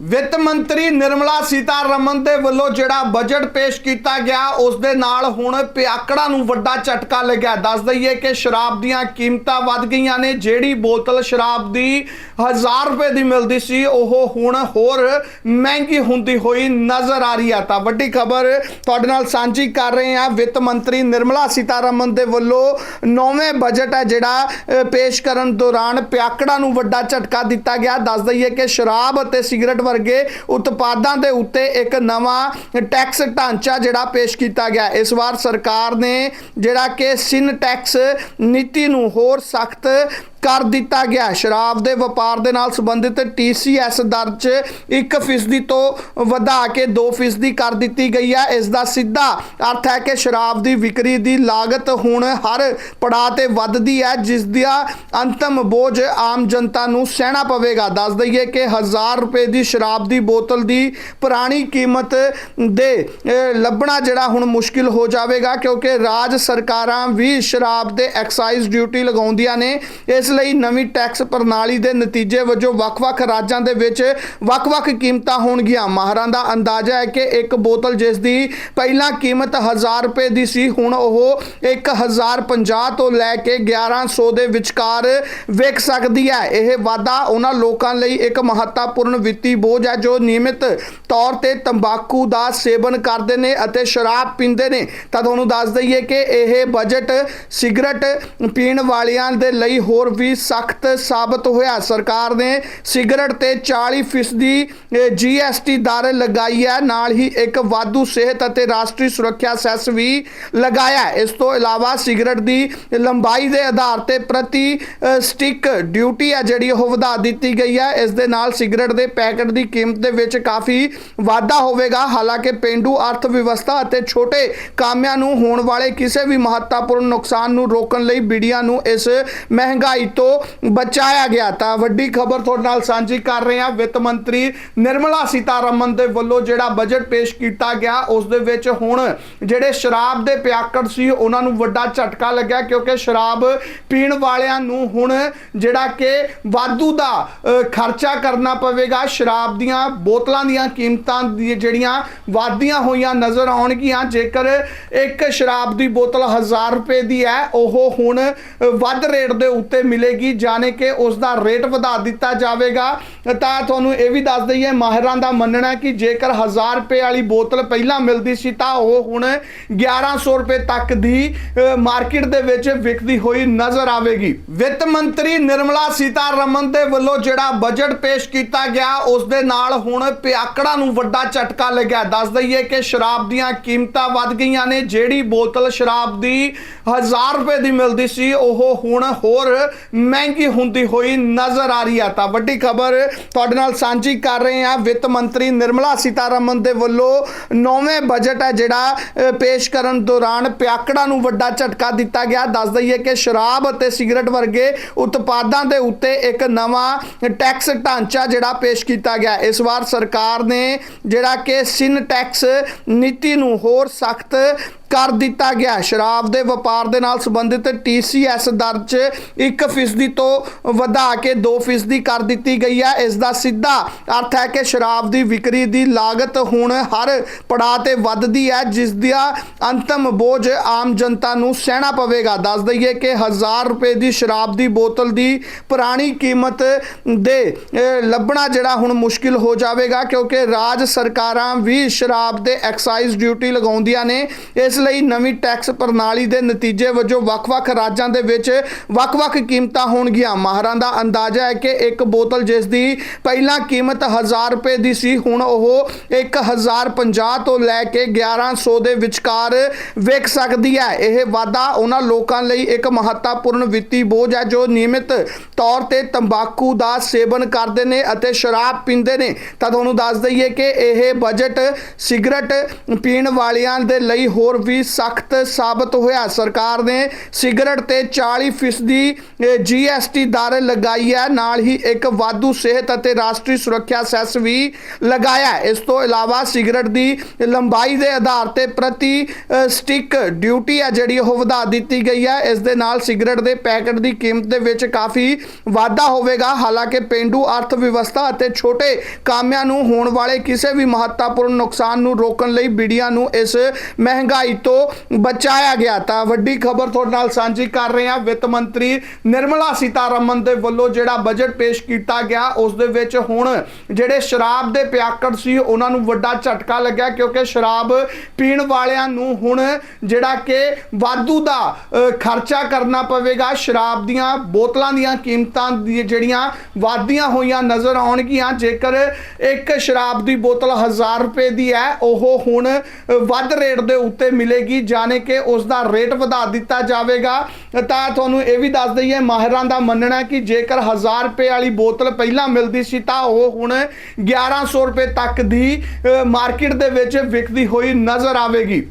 ਵਿੱਤ ਮੰਤਰੀ ਨਿਰਮਲਾ ਸੀਤਾਰਮਨ ਦੇ ਵੱਲੋਂ ਜਿਹੜਾ ਬਜਟ ਪੇਸ਼ ਕੀਤਾ ਗਿਆ, ਉਸ ਦੇ ਨਾਲ ਹੁਣ ਪਿਆਕੜਾਂ ਨੂੰ ਵੱਡਾ ਝਟਕਾ ਲੱਗਿਆ। ਦੱਸ ਦਈਏ ਕਿ ਸ਼ਰਾਬ ਦੀਆਂ ਕੀਮਤਾਂ ਵੱਧ ਗਈਆਂ ਨੇ, ਜਿਹੜੀ ਬੋਤਲ ਸ਼ਰਾਬ ਦੀ 1000 ਰੁਪਏ ਦੀ ਮਿਲਦੀ ਸੀ, ਉਹ ਹੁਣ ਹੋਰ ਮਹਿੰਗੀ ਹੁੰਦੀ ਹੋਈ ਨਜ਼ਰ ਆ ਰਹੀ ਆ। ਤਾਂ ਵੱਡੀ ਖਬਰ ਤੁਹਾਡੇ ਨਾਲ ਸਾਂਝੀ ਕਰ ਰਹੇ ਹਾਂ, ਵਿੱਤ ਮੰਤਰੀ ਨਿਰਮਲਾ ਸੀਤਾਰਮਨ ਦੇ ਵੱਲੋਂ ਨੌਵੇਂ ਬਜਟ ਹੈ ਜਿਹੜਾ ਪੇਸ਼ ਕਰਨ ਦੌਰਾਨ ਪਿਆਕੜਾਂ ਨੂੰ ਵੱਡਾ ਝਟਕਾ ਦਿੱਤਾ ਗਿਆ। ਦੱਸ ਦਈਏ ਕਿ ਸ਼ਰਾਬ ਅਤੇ ਸਿਗਰਟ ਵਰਗੇ ਉਤਪਾਦਾਂ ਦੇ ਉੱਤੇ ਇੱਕ ਨਵਾਂ ਟੈਕਸ ਢਾਂਚਾ ਜਿਹੜਾ ਪੇਸ਼ ਕੀਤਾ ਗਿਆ। ਇਸ ਵਾਰ ਸਰਕਾਰ ਨੇ ਜਿਹੜਾ ਕਿ ਸਿਨ ਟੈਕਸ ਨੀਤੀ ਨੂੰ ਹੋਰ ਸਖਤ ਕਰ ਦਿੱਤਾ ਗਿਆ। ਸ਼ਰਾਬ ਦੇ ਵਪਾਰ ਦੇ ਨਾਲ ਸੰਬੰਧਿਤ TCS ਦਰ 'ਚ 1% ਤੋਂ ਵਧਾ ਕੇ 2% ਕਰ ਦਿੱਤੀ ਗਈ ਹੈ। ਇਸ ਦਾ ਸਿੱਧਾ ਅਰਥ ਹੈ ਕਿ ਸ਼ਰਾਬ ਦੀ ਵਿਕਰੀ ਦੀ ਲਾਗਤ ਹੁਣ ਹਰ ਪੜਾਅ ਤੇ ਵੱਧਦੀ ਹੈ, ਜਿਸ ਦਾ ਅੰਤਮ ਬੋਝ ਆਮ ਜਨਤਾ ਨੂੰ ਸਹਿਣਾ ਪਵੇਗਾ। ਦੱਸ ਦਈਏ ਕਿ 1000 ਰੁਪਏ ਦੀ ਸ਼ਰਾਬ ਦੀ ਬੋਤਲ ਦੀ ਪੁਰਾਣੀ ਕੀਮਤ ਦੇ ਲੱਭਣਾ ਜਿਹੜਾ ਹੁਣ ਮੁਸ਼ਕਿਲ ਹੋ ਜਾਵੇਗਾ, ਕਿਉਂਕਿ ਰਾਜ ਸਰਕਾਰਾਂ ਵੀ ਸ਼ਰਾਬ ਦੇ ਐਕਸਾਈਜ਼ ਡਿਊਟੀ ਲਗਾਉਂਦੀਆਂ ਨੇ। ਇਸ ਲਈ ਨਵੀਂ ਟੈਕਸ ਪ੍ਰਣਾਲੀ ਦੇ ਨਤੀਜੇ ਵਜੋਂ ਵੱਖ-ਵੱਖ ਰਾਜਾਂ ਦੇ ਵਿੱਚ ਵੱਖ-ਵੱਖ ਕੀਮਤਾਂ ਹੋਣਗੀਆਂ। ਮਾਹਰਾਂ ਦਾ ਅੰਦਾਜ਼ਾ ਹੈ ਕਿ ਇੱਕ ਬੋਤਲ ਜਿਸ ਦੀ ਪਹਿਲਾਂ ਕੀਮਤ 1000 ਰੁਪਏ ਦੀ ਸੀ, ਹੁਣ ਉਹ 1050 ਤੋਂ ਲੈ ਕੇ 1100 ਦੇ ਵਿਚਕਾਰ ਵੇਖ ਸਕਦੀ ਹੈ। ਇਹ ਵਾਧਾ ਉਹਨਾਂ ਲੋਕਾਂ ਲਈ ਇੱਕ ਮਹੱਤਵਪੂਰਨ ਵਿੱਤੀ ਬੋਝ ਹੈ, ਜੋ ਨਿਯਮਿਤ ਤੌਰ ਤੇ ਤੰਬਾਕੂ ਦਾ ਸੇਵਨ ਕਰਦੇ ਨੇ ਅਤੇ ਸ਼ਰਾਬ ਪੀਂਦੇ ਨੇ। ਤਾਂ ਤੁਹਾਨੂੰ ਦੱਸ ਦਈਏ ਕਿ ਇਹ ਬਜਟ ਸਿਗਰਟ ਪੀਣ ਵਾਲਿਆਂ ਦੇ ਲਈ ਹੋਰ ਵੀ ਸਖਤ ਸਾਬਤ ਹੋਇਆ। ਸਰਕਾਰ ਨੇ ਸਿਗਰਟ ਤੇ 40% ਦੀ ਜੀਐਸਟੀ ਦਰ ਲਗਾਈ ਹੈ। ਨਾਲ ਹੀ ਇੱਕ ਵਾਧੂ ਸਿਹਤ ਅਤੇ ਰਾਸ਼ਟਰੀ ਸੁਰੱਖਿਆ ਸੈਸ ਵੀ ਲਗਾਇਆ ਇਸ ਤੋਂ ਇਲਾਵਾ ਸਿਗਰਟ ਦੀ ਲੰਬਾਈ ਦੇ ਆਧਾਰ ਤੇ ਪ੍ਰਤੀ ਅ, ਸਟਿਕ ਡਿਊਟੀ ਹੈ ਜਿਹੜੀ ਉਹ ਵਧਾ ਦਿੱਤੀ ਗਈ ਹੈ। ਇਸ ਦੇ ਨਾਲ ਸਿਗਰਟ ਦੇ ਪੈਕੇਟ ਦੀ ਕੀਮਤ ਦੇ ਵਿੱਚ ਕਾਫੀ ਵਾਧਾ ਹੋਵੇਗਾ। ਹਾਲਾਂਕਿ ਪਿੰਡੂ ਅਰਥ ਵਿਵਸਥਾ ਅਤੇ ਛੋਟੇ ਕਾਮਿਆਂ ਨੂੰ ਹੋਣ ਵਾਲੇ ਕਿਸੇ ਵੀ ਮਹੱਤਵਪੂਰਨ ਨੁਕਸਾਨ ਨੂੰ ਰੋਕਣ ਲਈ ਬੀੜੀਆਂ ਨੂੰ ਇਸ ਮਹਿੰਗਾਈ ਤੋਂ ਬਚਾਇਆ ਗਿਆ ਤਾਂ ਵੱਡੀ ਖਬਰ ਤੁਹਾਡੇ ਨਾਲ ਸਾਂਝੀ ਕਰ ਰਹੇ ਹਾਂ। ਵਿੱਤ ਮੰਤਰੀ ਨਿਰਮਲਾ ਸੀਤਾਰਮਨ ਦੇ ਵੱਲੋਂ ਜਿਹੜਾ ਬਜਟ ਪੇਸ਼ ਕੀਤਾ ਗਿਆ, ਉਸ ਦੇ ਵਿੱਚ ਹੁਣ ਜਿਹੜੇ ਸ਼ਰਾਬ ਦੇ ਪਿਆਕੜ ਸੀ, ਉਹਨਾਂ ਨੂੰ ਵੱਡਾ ਝਟਕਾ ਲੱਗਿਆ ਕਿਉਂਕਿ ਸ਼ਰਾਬ ਪੀਣ ਵਾਲਿਆਂ ਨੂੰ ਹੁਣ ਜਿਹੜਾ ਕਿ ਵਾਧੂ ਦਾ ਖਰਚਾ ਕਰਨਾ ਪਵੇਗਾ। ਸ਼ਰਾਬ ਦੀਆਂ ਬੋਤਲਾਂ ਦੀਆਂ ਕੀਮਤਾਂ ਦੀ ਜਿਹੜੀਆਂ ਵਾਧੀਆਂ ਹੋਈਆਂ ਨਜ਼ਰ ਆਉਣਗੀਆਂ। ਜੇਕਰ ਇੱਕ ਸ਼ਰਾਬ ਦੀ ਬੋਤਲ 1000 ਰੁਪਏ ਦੀ ਹੈ, ਉਹ ਹੁਣ ਵੱਧ ਰੇਟ ਦੇ ਉੱਤੇ ਮਿਲੇਗੀ, ਜਾਣੇ ਕਿ ਉਸ ਦਾ ਰੇਟ ਵਧਾ ਦਿੱਤਾ ਜਾਵੇਗਾ। ਤਾਂ ਤੁਹਾਨੂੰ ਇਹ ਵੀ ਦੱਸ ਦਈਏ, ਮਾਹਿਰਾਂ ਦਾ ਮੰਨਣਾ ਹੈ ਕਿ ਜੇਕਰ 1000 ਰੁਪਏ ਵਾਲੀ ਬੋਤਲ ਪਹਿਲਾਂ ਮਿਲਦੀ ਸੀ, ਤਾਂ ਉਹ ਹੁਣ 1100 ਰੁਪਏ ਤੱਕ ਦੀ ਮਾਰਕੀਟ ਦੇ ਵਿੱਚ ਵਿਕਦੀ ਹੋਈ ਨਜ਼ਰ ਆਵੇਗੀ। ਵਿੱਤ ਮੰਤਰੀ ਨਿਰਮਲਾ ਸੀਤਾਰਮਨ ਦੇ ਵੱਲੋਂ ਜਿਹੜਾ ਬਜਟ ਪੇਸ਼ ਕੀਤਾ ਗਿਆ ਉਸ ਦੇ ਨਾਲ ਹੁਣ ਪਿਆਕੜਾਂ ਨੂੰ ਵੱਡਾ ਝਟਕਾ ਲੱਗਿਆ। ਦੱਸ ਦਈਏ ਕਿ ਸ਼ਰਾਬ ਦੀਆਂ ਕੀਮਤਾਂ ਵੱਧ ਗਈਆਂ ਨੇ, ਜਿਹੜੀ ਬੋਤਲ ਸ਼ਰਾਬ ਦੀ 1000 ਰੁਪਏ ਦੀ ਮਿਲਦੀ ਸੀ, ਉਹ ਹੁਣ ਹੋਰ ਮਹਿੰਗੀ ਹੁੰਦੀ ਹੋਈ ਨਜ਼ਰ ਆ ਰਹੀ ਆ ਤਾਂ ਵੱਡੀ ਖਬਰ ਤੁਹਾਡੇ ਨਾਲ ਸਾਂਝੀ ਕਰ ਰਹੇ ਹਾਂ ਵਿੱਤ ਮੰਤਰੀ ਨਿਰਮਲਾ ਸੀਤਾਰਮਨ ਦੇ ਵੱਲੋਂ ਨੌਵੇਂ ਬਜਟ ਹੈ ਜਿਹੜਾ ਪੇਸ਼ ਕਰਨ ਦੌਰਾਨ ਪਿਆਕੜਾਂ ਨੂੰ ਵੱਡਾ ਝਟਕਾ ਦਿੱਤਾ ਗਿਆ। ਦੱਸ ਦਈਏ ਕਿ ਸ਼ਰਾਬ ਅਤੇ ਸਿਗਰਟ ਵਰਗੇ ਉਤਪਾਦਾਂ ਦੇ ਉੱਤੇ ਇੱਕ ਨਵਾਂ ਟੈਕਸ ਢਾਂਚਾ ਜਿਹੜਾ ਪੇਸ਼ ਕੀਤਾ ਗਿਆ। ਇਸ ਵਾਰ ਸਰਕਾਰ ਨੇ ਜਿਹੜਾ ਕਿ ਸਿਨ ਟੈਕਸ ਨੀਤੀ ਨੂੰ ਹੋਰ ਸਖਤ ਕਰ ਦਿੱਤਾ ਗਿਆ। ਸ਼ਰਾਬ ਦੇ ਵਪਾਰ ਦੇ ਨਾਲ ਸੰਬੰਧਿਤ TCS ਦਰ 'ਚ 1% ਤੋਂ ਵਧਾ ਕੇ 2% ਕਰ ਦਿੱਤੀ ਗਈ ਹੈ। ਇਸ ਦਾ ਸਿੱਧਾ ਅਰਥ ਹੈ ਕਿ ਸ਼ਰਾਬ ਦੀ ਵਿਕਰੀ ਦੀ ਲਾਗਤ ਹੁਣ ਹਰ ਪੜਾਅ ਤੇ ਵੱਧਦੀ ਹੈ, ਜਿਸ ਦਾ ਅੰਤਮ ਬੋਝ ਆਮ ਜਨਤਾ ਨੂੰ ਸਹਿਣਾ ਪਵੇਗਾ। ਦੱਸ ਦਈਏ ਕਿ 1000 ਰੁਪਏ ਦੀ ਸ਼ਰਾਬ ਦੀ ਬੋਤਲ ਦੀ ਪੁਰਾਣੀ ਕੀਮਤ ਦੇ ਲੱਭਣਾ ਜਿਹੜਾ ਹੁਣ ਮੁਸ਼ਕਿਲ ਹੋ ਜਾਵੇਗਾ, ਕਿਉਂਕਿ ਰਾਜ ਸਰਕਾਰਾਂ ਵੀ ਸ਼ਰਾਬ ਦੇ ਐਕਸਾਈਜ਼ ਡਿਊਟੀ ਲਗਾਉਂਦੀਆਂ ਨੇ। ਇਸ ਲਈ ਨਵੀਂ ਟੈਕਸ ਪ੍ਰਣਾਲੀ ਦੇ ਨਤੀਜੇ ਵਜੋਂ ਵੱਖ-ਵੱਖ ਰਾਜਾਂ ਦੇ ਵਿੱਚ ਵੱਖ-ਵੱਖ ਕੀਮਤਾਂ ਹੋਣਗੀਆਂ। ਮਾਹਰਾਂ ਦਾ ਅੰਦਾਜ਼ਾ ਹੈ ਕਿ ਇੱਕ ਬੋਤਲ ਜਿਸ ਦੀ ਪਹਿਲਾਂ ਕੀਮਤ 1000 ਰੁਪਏ ਦੀ ਸੀ, ਹੁਣ ਉਹ 1050 ਤੋਂ ਲੈ ਕੇ 1100 ਦੇ ਵਿਚਕਾਰ ਵੇਖ ਸਕਦੀ ਹੈ। ਇਹ ਵਾਧਾ ਉਹਨਾਂ ਲੋਕਾਂ ਲਈ ਇੱਕ ਮਹੱਤਵਪੂਰਨ ਵਿੱਤੀ ਬੋਝ ਹੈ ਜੋ ਨਿਯਮਿਤ ਤੌਰ ਤੇ ਤੰਬਾਕੂ ਦਾ ਸੇਵਨ ਕਰਦੇ ਨੇ ਅਤੇ ਸ਼ਰਾਬ ਪੀਂਦੇ ਨੇ। ਤਾਂ ਤੁਹਾਨੂੰ ਦੱਸ ਦਈਏ ਕਿ ਇਹ ਬਜਟ ਸਿਗਰਟ ਪੀਣ ਵਾਲਿਆਂ ਦੇ ਲਈ ਹੋਰ ਵੀ ਸਖਤ ਸਾਬਤ ਹੋਇਆ। ਸਰਕਾਰ ਨੇ ਸਿਗਰਟ ਤੇ 40% ਦੀ ਜੀਐਸਟੀ ਦਰ ਲਗਾਈ ਹੈ। ਨਾਲ ਹੀ ਇੱਕ ਵਾਧੂ ਸਿਹਤ ਅਤੇ ਰਾਸ਼ਟਰੀ ਸੁਰੱਖਿਆ ਸੈਸ ਵੀ ਲਗਾਇਆ ਇਸ ਤੋਂ ਇਲਾਵਾ ਸਿਗਰਟ ਦੀ ਲੰਬਾਈ ਦੇ ਆਧਾਰ ਤੇ ਪ੍ਰਤੀ ਅ, ਸਟਿਕ ਡਿਊਟੀ ਹੈ ਜਿਹੜੀ ਉਹ ਵਧਾ ਦਿੱਤੀ ਗਈ ਹੈ। ਇਸ ਦੇ ਨਾਲ ਸਿਗਰਟ ਦੇ ਪੈਕਟ ਦੀ ਕੀਮਤ ਦੇ ਵਿੱਚ ਕਾਫੀ ਵਾਧਾ ਹੋਵੇਗਾ। ਹਾਲਾਂਕਿ ਪਿੰਡੂ ਅਰਥ ਵਿਵਸਥਾ ਅਤੇ ਛੋਟੇ ਕਾਮਿਆਂ ਨੂੰ ਹੋਣ ਵਾਲੇ ਕਿਸੇ ਵੀ ਮਹੱਤਵਪੂਰਨ ਨੁਕਸਾਨ ਨੂੰ ਰੋਕਣ ਲਈ ਬੀੜੀਆਂ ਨੂੰ ਇਸ ਮਹਿੰਗਾਈ ਤੋਂ ਬਚਾਇਆ ਗਿਆ ਤਾਂ ਵੱਡੀ ਖਬਰ ਤੁਹਾਡੇ ਨਾਲ ਸਾਂਝੀ ਕਰ ਰਹੇ ਹਾਂ। ਵਿੱਤ ਮੰਤਰੀ ਨਿਰਮਲਾ ਸੀਤਾਰਮਨ ਦੇ ਵੱਲੋਂ ਜਿਹੜਾ ਬਜਟ ਪੇਸ਼ ਕੀਤਾ ਗਿਆ, ਉਸ ਦੇ ਵਿੱਚ ਹੁਣ ਜਿਹੜੇ ਸ਼ਰਾਬ ਦੇ ਪਿਆਕੜ ਸੀ, ਉਹਨਾਂ ਨੂੰ ਵੱਡਾ ਝਟਕਾ ਲੱਗਿਆ ਕਿਉਂਕਿ ਸ਼ਰਾਬ ਪੀਣ ਵਾਲਿਆਂ ਨੂੰ ਹੁਣ ਜਿਹੜਾ ਕਿ ਵਾਧੂ ਦਾ ਖਰਚਾ ਕਰਨਾ ਪਵੇਗਾ। ਸ਼ਰਾਬ ਦੀਆਂ ਬੋਤਲਾਂ ਦੀਆਂ ਕੀਮਤਾਂ ਦੀ ਜਿਹੜੀਆਂ ਵਾਧੀਆਂ ਹੋਈਆਂ ਨਜ਼ਰ ਆਉਣਗੀਆਂ। ਜੇਕਰ ਇੱਕ ਸ਼ਰਾਬ ਦੀ ਬੋਤਲ 1000 ਰੁਪਏ ਦੀ ਹੈ, ਉਹ ਹੁਣ ਵੱਧ ਰੇਟ ਦੇ ਉੱਤੇ ਮਿਲੇਗੀ, ਜਾਣੇ ਕਿ ਉਸ ਦਾ ਰੇਟ ਵਧਾ ਦਿੱਤਾ ਜਾਵੇਗਾ। ਤਾਂ ਤੁਹਾਨੂੰ ਇਹ ਵੀ ਦੱਸ ਦਈਏ, ਮਾਹਿਰਾਂ ਦਾ ਮੰਨਣਾ ਹੈ ਕਿ ਜੇਕਰ 1000 ਰੁਪਏ ਵਾਲੀ ਬੋਤਲ ਪਹਿਲਾਂ ਮਿਲਦੀ ਸੀ, ਤਾਂ ਉਹ ਹੁਣ 1100 ਰੁਪਏ ਤੱਕ ਦੀ ਮਾਰਕੀਟ ਦੇ ਵਿੱਚ ਵਿਕਦੀ ਹੋਈ ਨਜ਼ਰ ਆਵੇਗੀ।